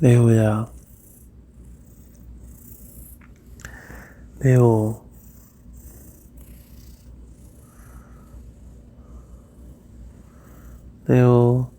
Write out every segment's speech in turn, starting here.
네오야. 네오. 네오.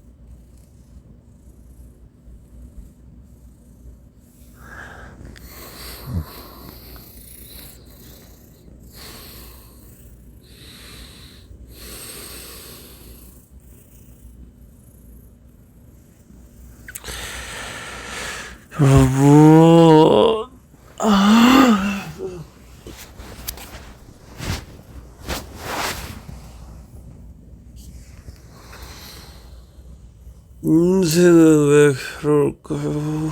여러분. 인생은 왜 그럴까요?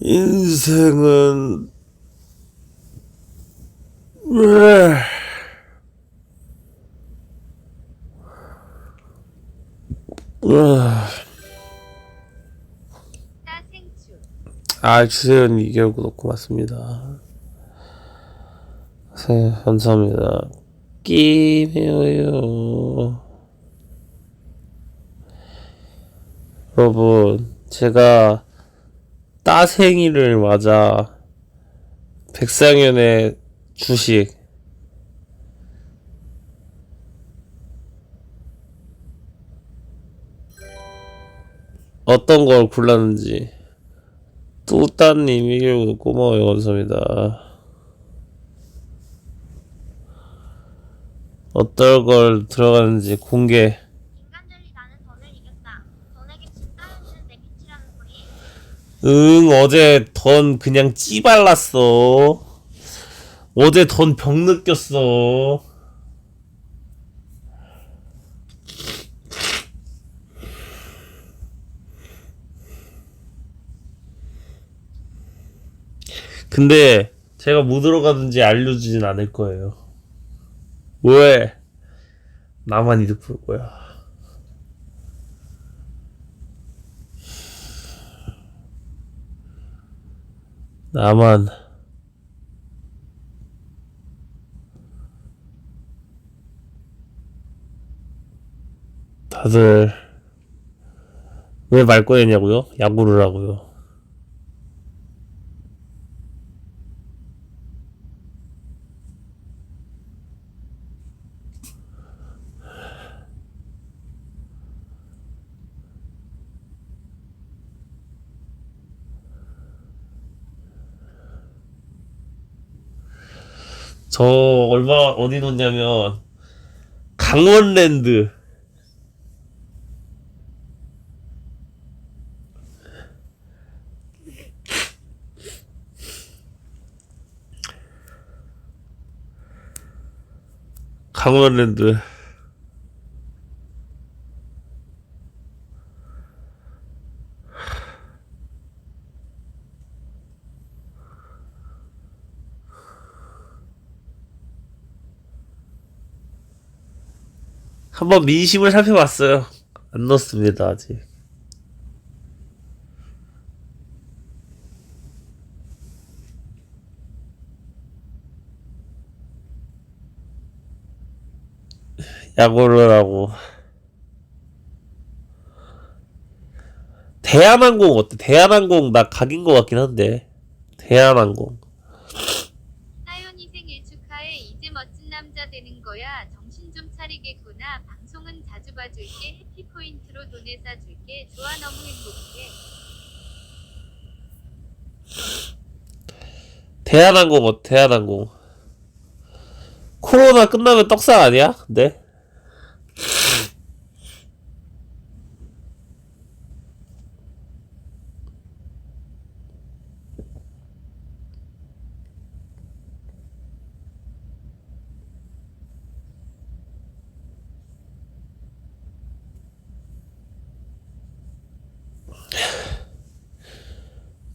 인생은 아, 주세현 2개월 구독 고맙습니다. 네, 감사합니다. 끼매워요. 여러분, 제가 따생이를 맞아 백상현의 주식 어떤 걸 골랐는지 뚜따님 1개월 고마워요. 감사합니다. 어떨 걸 들어가는지 공개. 응 어제 던 그냥 찌발랐어. 어제 던 병 느꼈어 근데 제가 뭐 들어가는지 알려주진 않을 거예요 왜 나만 이득 볼 거야 나만 다들 왜 말 꺼냈냐고요? 야구를 하고요. 저 얼마 어디 놓냐면 강원랜드. 강원랜드 한번 민심을 살펴봤어요. 안 넣었습니다 아직. 야구를 하고 대한항공 어때? 대한항공 나 각인 것 같긴 한데 대한항공 사연이 생일 축하해 이제 멋진 남자 되는 거야 정신 좀 차리겠 구나 방송은 자주 봐줄게 해피 포인트로 돈에 사줄게 좋아 너무 행복해 대한항공 어때? 대한항공 코로나 끝나면 떡상 아니야? 근데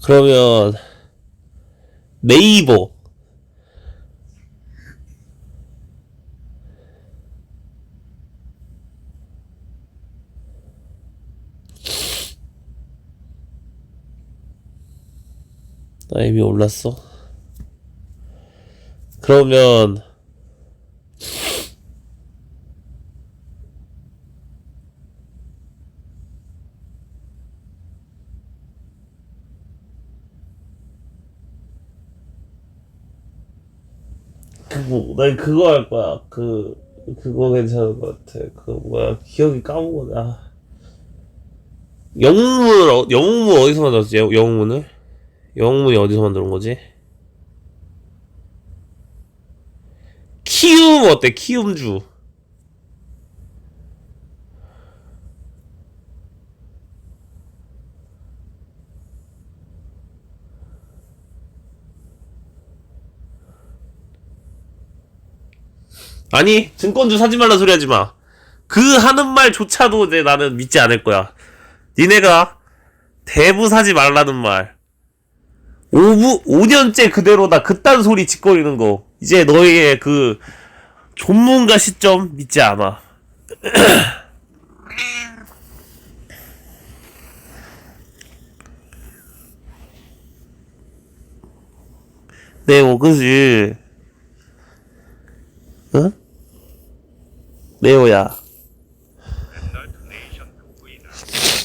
그러면 네이버 나 이미 올랐어. 그러면 그거 난 그거 할 거야. 그 그거 괜찮은 것 같아. 그 뭐야 기억이 까먹어. 아. 영웅을 어, 영웅문 어디서 만들었지? 영- 영웅문을 영웅문이 어디서 만든 거지? 키움 어때? 키움주. 아니 증권주 사지 말라 소리 하지 마. 그 하는 말조차도 이제 나는 믿지 않을 거야. 니네가 대부 사지 말라는 말. 5부, 5년째 그대로다. 그딴 소리 짓거리는 거. 이제 너희의 그 전문가 시점 믿지 않아. 네, 뭐, 그지. 응? 로그인을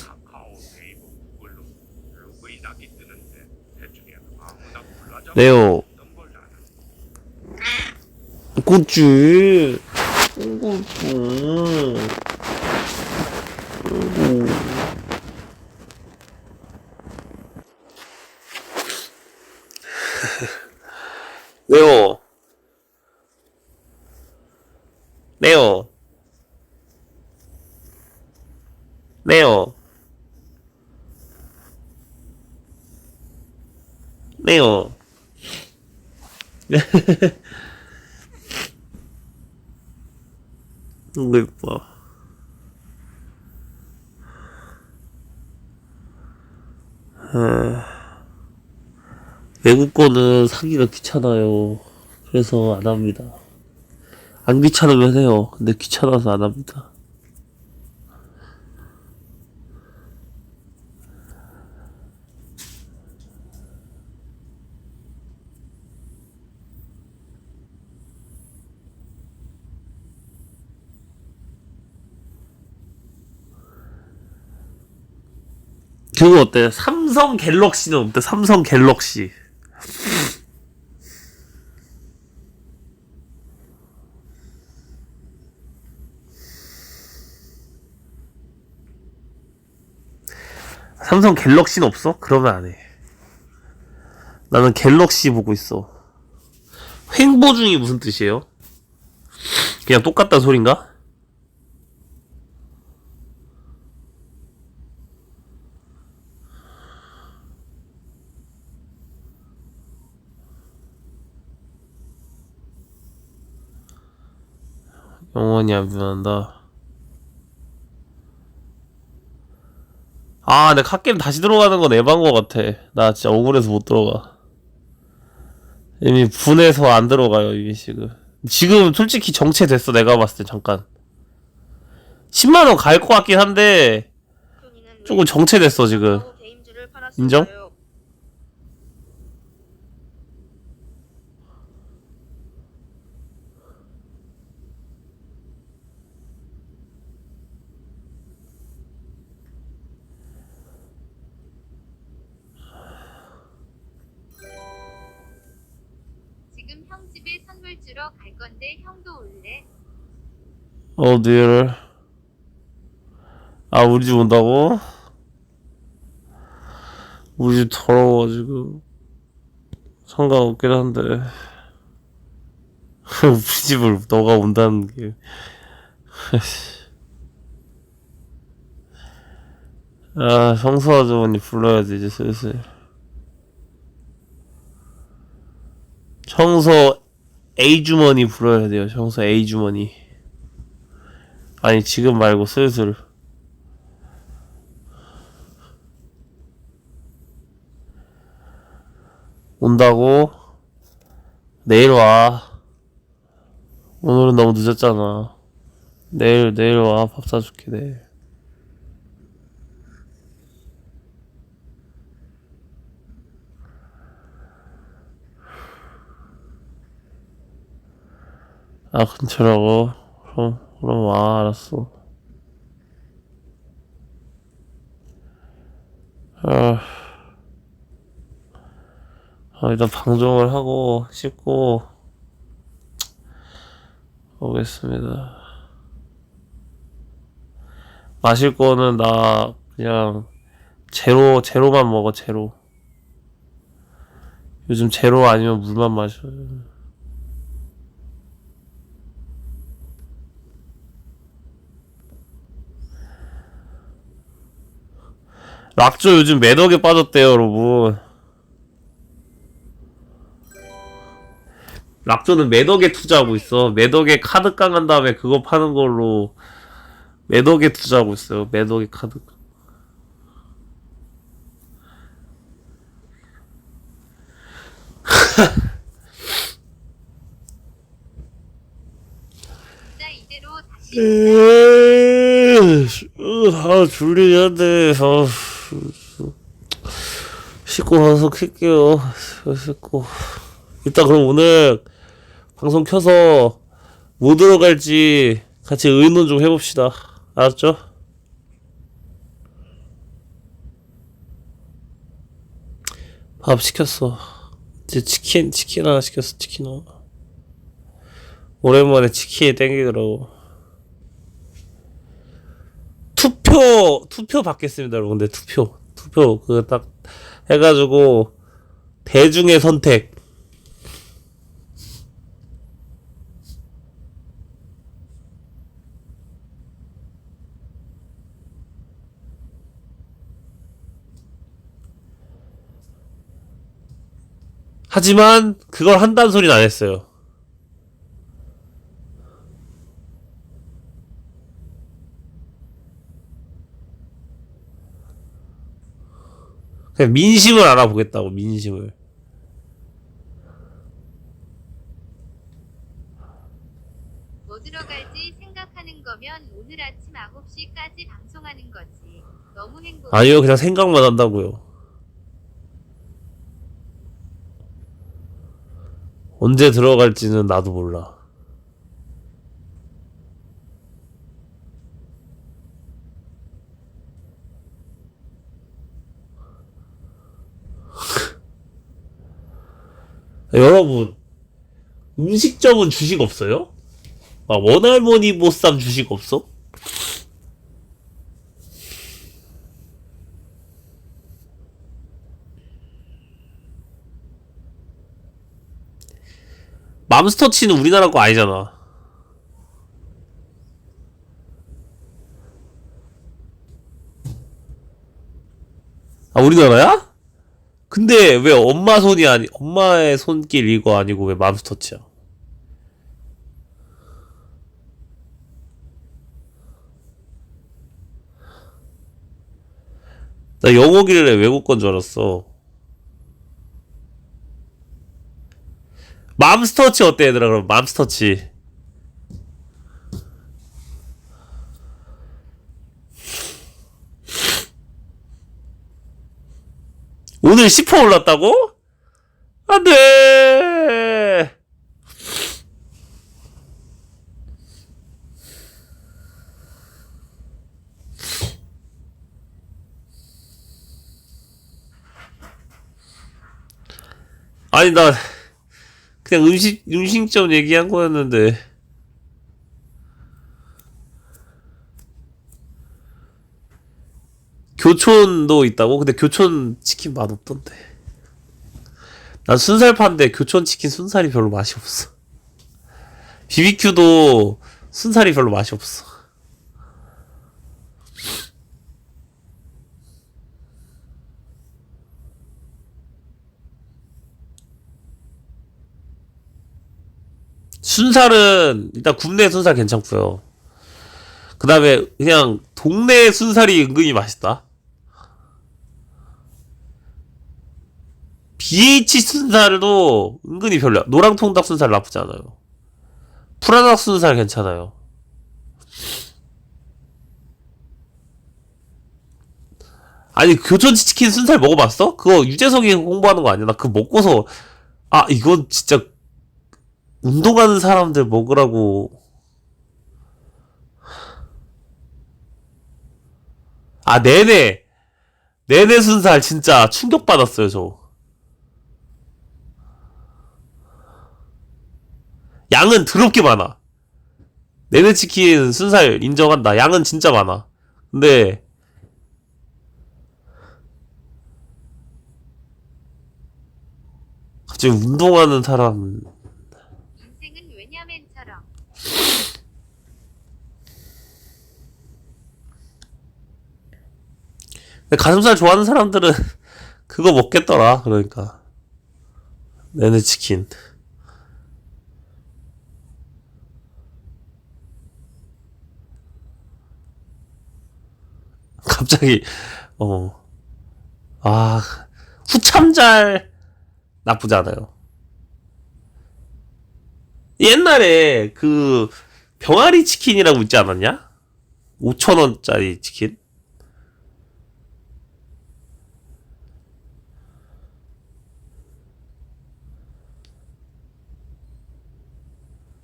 카카오, 네이버, 구글로 로그인하기 뜨는데 대충에 아무나 불러줘 네오. 어떤 걸 나는 그치. 그치. 네오. 네오. 네오. 네오. 너무 예뻐. 아, 외국 거는 사기가 귀찮아요. 그래서 안 합니다. 안 귀찮으면 해요. 근데 귀찮아서 안 합니다. 그거 어때? 삼성 갤럭시는 어때? 삼성 갤럭시. 삼성 갤럭시는 없어? 그러면 안 해. 나는 갤럭시 보고 있어. 횡보 중이 무슨 뜻이에요? 그냥 똑같다 소린가? 영원히 안 변한다. 아, 내 갓게임 다시 들어가는 건 에반 거 같아. 나 진짜 억울해서 못 들어가. 이미 분해서 안 들어가요, 이미 지금. 지금 솔직히 정체됐어, 내가 봤을 때, 잠깐. 10만원 갈 것 같긴 한데, 조금 정체됐어, 지금. 인정? 지금 형 집에 선물 주러 갈 건데 형도 올래? 어디를? 아, 우리 집 온다고? 우리 집 더러워가지고. 상관없긴 한데. 우리 집을 너가 온다는 게. 아, 청소 아주머니 불러야지, 이제 슬슬. 청소 A 주머니 불러야 돼요, 청소 A 주머니. 아니 지금 말고 슬슬 온다고? 내일 와. 오늘은 너무 늦었잖아. 내일, 내일 와. 밥 사줄게, 내일. 아, 근처라고? 그럼, 그럼 와, 알았어. 아, 아, 일단 방종을 하고, 씻고, 오겠습니다. 마실 거는 나, 그냥, 제로, 제로만 먹어, 제로. 요즘 제로 아니면 물만 마셔. 락조 요즘 매덕에 빠졌대요, 여러분. 락조는 매덕에 투자하고 있어. 매덕에 카드 깡한 다음에 그거 파는 걸로 매덕에 투자하고 있어요. 매덕에 카드. 아, 졸리긴 한데, 아, 씻고 와서 킬게요. 씻고. 이따 그럼 오늘 방송 켜서 뭐 들어갈지 같이 의논 좀 해봅시다. 알았죠? 밥 시켰어. 이제 치킨, 치킨 하나 시켰어, 치킨 하나. 오랜만에 치킨이 땡기더라고. 투표 투표 받겠습니다 여러분. 근데 투표. 투표. 그거 딱 해가지고 대중의 선택. 하지만 그걸 한다는 소리는 안 했어요 민심을 알아보겠다고 민심을 뭐 들어갈지 생각하는 거면 오늘 아침 9시까지 방송하는 거지. 너무 행복해. 아니요 그냥 생각만 한다고요 언제 들어갈지는 나도 몰라 여러분 음식점은 주식 없어요? 아 원할머니 보쌈 주식 없어? 맘스터치는 우리나라 거 아니잖아. 아, 우리나라야? 근데 왜 엄마 손이 아니, 엄마의 손길 이거 아니고 왜 맘스터치야? 나 영어 길래 외국 건 줄 알았어. 맘스터치 어때 얘들아 그럼 맘스터치 오늘 10% 올랐다고? 안 돼 아니 나 그냥 음식 음식점 얘기한 거였는데 교촌도 있다고? 근데 교촌 치킨 맛 없던데. 난 순살 파인데 교촌 치킨 순살이 별로 맛이 없어. BBQ도 순살이 별로 맛이 없어. 순살은 일단 국내 순살 괜찮고요. 그 다음에 그냥 동네 순살이 은근히 맛있다. BH 순살도 은근히 별로야. 노랑통닭 순살 나쁘지 않아요. 프라닭 순살 괜찮아요. 아니 교촌 치킨 순살 먹어봤어? 그거 유재석이 홍보하는 거 아니야? 나 그거 먹고서 아 이건 진짜 운동하는 사람들 먹으라고 아 네네 네네 순살 진짜 충격받았어요 저 양은 더럽게 많아. 네네 치킨 순살 인정한다. 양은 진짜 많아. 근데 갑자기 운동하는 사람. 인생은 왜냐맨처럼. 근데 가슴살 좋아하는 사람들은 그거 먹겠더라. 그러니까. 내내 치킨. 갑자기 어. 아, 후참잘 나쁘지 않아요. 옛날에 그 병아리 치킨이라고 있지 않았냐? 5천 원짜리 치킨?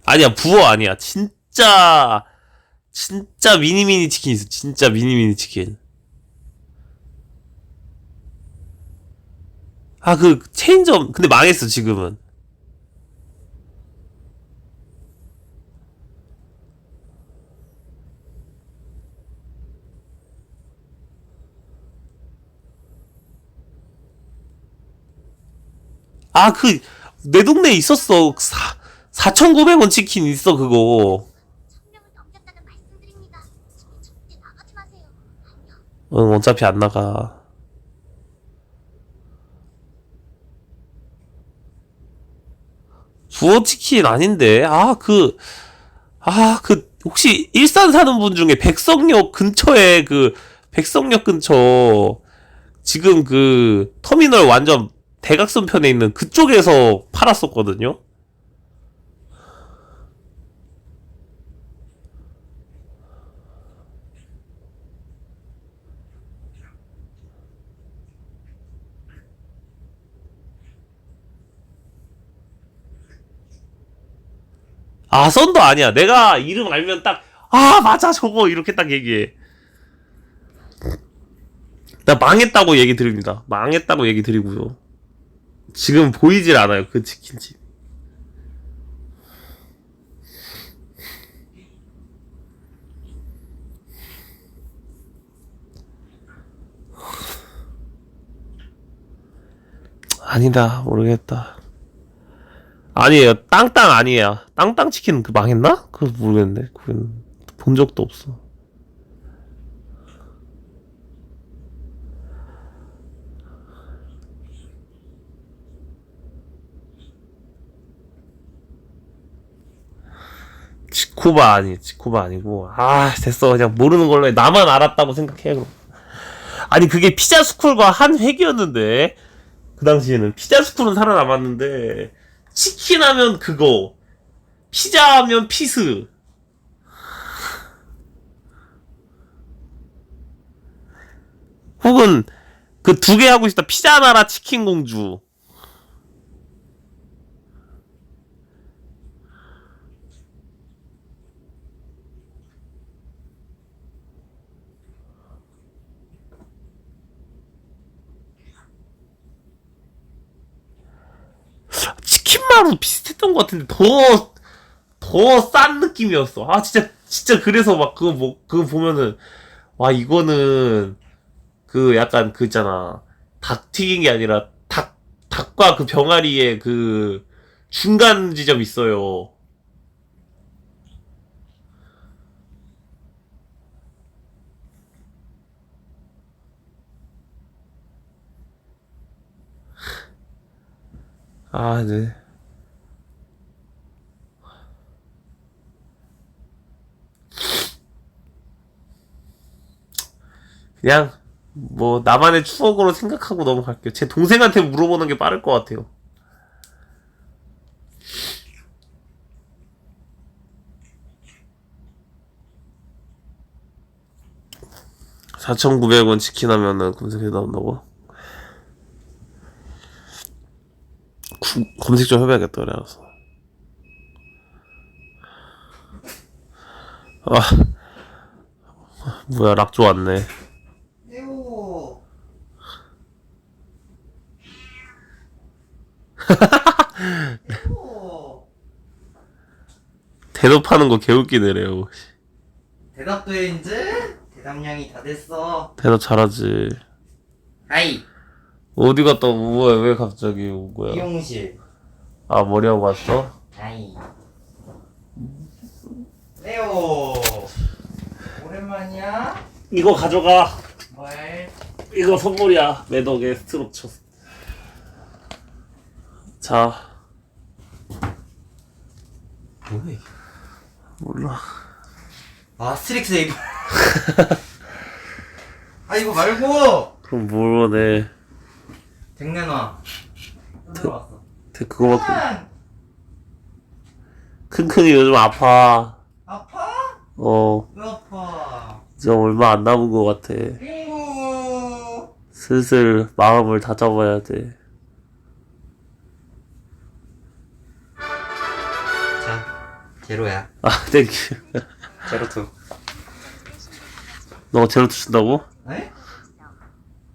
아니야, 부어 아니야. 진짜, 진짜 미니미니 치킨 있어. 진짜 미니미니 치킨. 아, 그, 체인점, 근데 망했어, 지금은. 아, 그, 내 동네에 있었어. 사, 4,900원 치킨 있어, 그거. 천명을 넘겼다는 말씀드립니다. 집에 절대 나가지 마세요. 안녕. 응, 어차피 안 나가. 부어 치킨 아닌데. 아, 그, 아, 그, 혹시 일산 사는 분 중에 백성역 근처에 그, 백성역 근처, 지금 그, 터미널 완전 대각선 편에 있는 그쪽에서 팔았었거든요? 아, 썬도 아니야. 내가 이름 알면 딱, 아, 맞아, 저거. 이렇게 딱 얘기해. 나 망했다고 얘기 드립니다. 망했다고 얘기 드리고요. 지금 보이질 않아요, 그 치킨집. 아니다, 모르겠다. 아니에요. 땅땅 아니에요. 땅땅 치킨 그 망했나? 그거 모르겠네. 그건 본 적도 없어. 지코바 아니, 지코바 아니고. 아, 됐어. 그냥 모르는 걸로 해. 나만 알았다고 생각해. 그럼. 아니, 그게 피자 스쿨과 한 획이었는데. 그 당시에는 피자 스쿨은 살아남았는데. 치킨 하면 그거. 피자 하면 피스. 혹은 그 두 개 하고 싶다. 피자 나라 치킨 공주. 비슷했던 것 같은데 더 더 싼 느낌이었어. 아 진짜 진짜 그래서 막 그거 뭐 그거 보면은 와 이거는 그 약간 그 있잖아 닭 튀긴 게 아니라 닭 닭과 그 병아리의 그 중간 지점 있어요. 아, 네. 그냥 뭐 나만의 추억으로 생각하고 넘어갈게요. 제 동생한테 물어보는 게 빠를 것 같아요. (4,900원) 치킨 하면은 검색해 나온다고? 구- 검색 좀 해봐야겠다 그래 알았어 아 뭐야 락 좋았네 에오. 에오. 대답하는 거 개웃기네래요 대답도 해 이제? 대답량이 다 됐어. 대답 잘하지 하이. 어디 갔다 온 거야 왜 갑자기 온 거야 미용실. 아 머리하고 왔어? 하이. 에오. 오랜만이야? 이거 가져가 뭘? 이거 선물이야 매덕의 스트로처 자 뭐야 이게? 몰라 아 스트릭스 이거. 아 이거 말고. 그럼 뭘 원해 백 내놔. 들어왔어. 대- 그거밖에 큰큰이 요즘 아파 아파? 어 왜 아파? 이제 얼마 안 남은 것 같아. 슬슬 마음을 다잡아야 돼 제로야. 아, 땡큐. 제로 투. 너가 제로 주신다고? 에?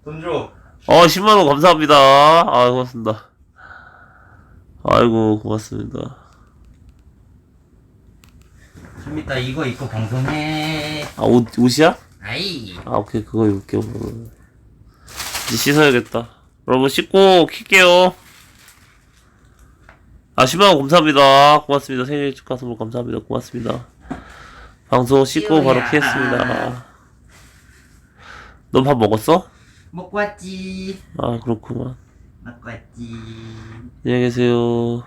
돈 줘. 어, 10만원 감사합니다. 아, 고맙습니다. 아이고, 고맙습니다. 좀 이따 이거 입고 방송해. 아, 옷, 옷이야? 아이. 아, 오케이, 그거 입을게, 오늘. 이제 씻어야겠다. 여러분, 씻고 킬게요. 아, 10만원 감사합니다. 고맙습니다. 생일 축하 선물 감사합니다. 고맙습니다. 방송 씻고 바로 찌우야. 키겠습니다. 너 밥 먹었어? 먹고 왔지. 아, 그렇구만. 먹고 왔지. 안녕히 계세요.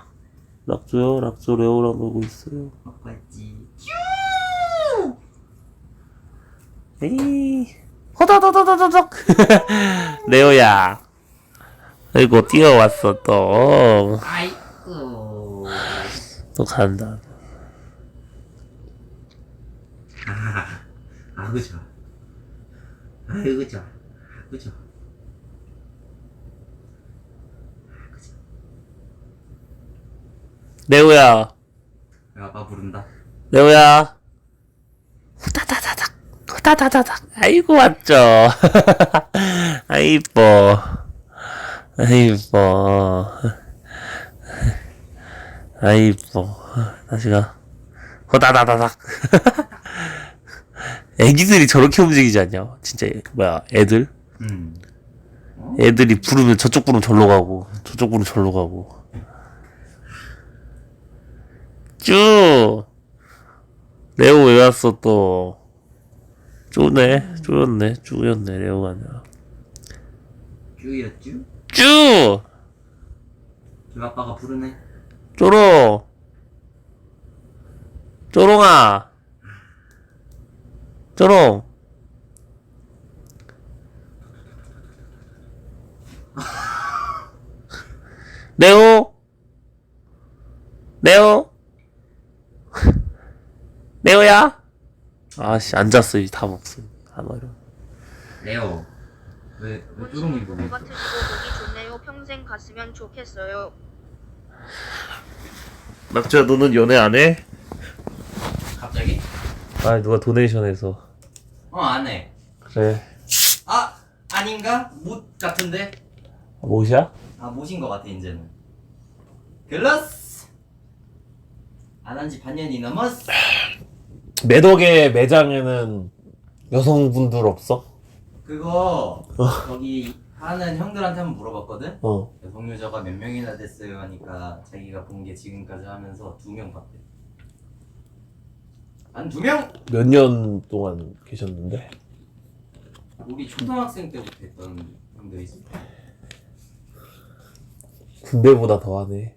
락조요? 락조 레오랑 놀고 있어요. 먹고 왔지. 에이. 호다다다다다닥. 레오야. 아이고, 뛰어왔어, 또. 아이고. 또 간다. 아이고 좋아. 아이고 좋아. 아이고 좋아. 레오야. 아빠 부른다. 레오야. 후다다다닥. 후다다다닥. 아이고, 왔죠. 아이, 이뻐. 아이, 이뻐. 아이, 이뻐. 다시 가. 후다다다닥. 애기들이 저렇게 움직이지 않냐? 진짜, 뭐야, 애들? 음. 애들이 부르면 저쪽 부르면 절로 가고, 저쪽 부르면 절로 가고. 쭈! 레오 왜 왔어, 또? 쪼네, 쪼였네, 쭈였네, 레오가 아니라. 쭈였쭈? 쭈! 저 아빠가 부르네. 쪼롱! 쪼롱아! 쪼롱! 레오? 레오? 레오야? 아씨, 앉았어, 이제 다 먹어. 안 어려. 레오. 왜, 왜 쭈롱이 부르? 같으시고 보기 좋네요. 평생 갔으면 좋겠어요. 낙주야, 너는 연애 안 해? 갑자기? 아, 누가 도네이션해서. 어, 안 해. 그래. 아! 아닌가? 못 같은데? 못이야? 아, 못인 것 같아, 이제는. 글러스! 안 한 지 반년이 넘었어. 매덕의 매장에는 여성분들 없어? 그거, 거기 하는 형들한테 한번 물어봤거든? 어. 유저가 몇 명이나 됐어요 하니까 자기가 본 게 지금까지 하면서 두 명 봤대. 한 두 명? 몇 년 동안 계셨는데? 우리 초등학생 때부터 했던 형들이 있어. 군대보다 군대보다 더하네.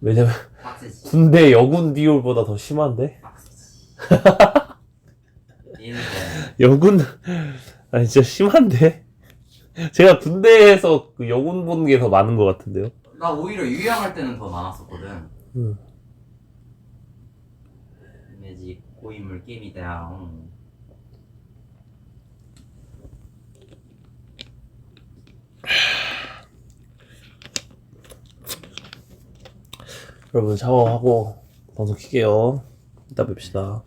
왜냐면 빡세지. 군대 여군 비율보다 더 심한데? 빡세지. 얘는 여군 아니 진짜 심한데 제가 군대에서 그 영웅 보는 게 더 많은 것 같은데요 나 오히려 유양할 때는 더 많았었거든. 음. 매직 고인물 게임이다. 음. 여러분 샤워하고 방송 킬게요 이따 뵙시다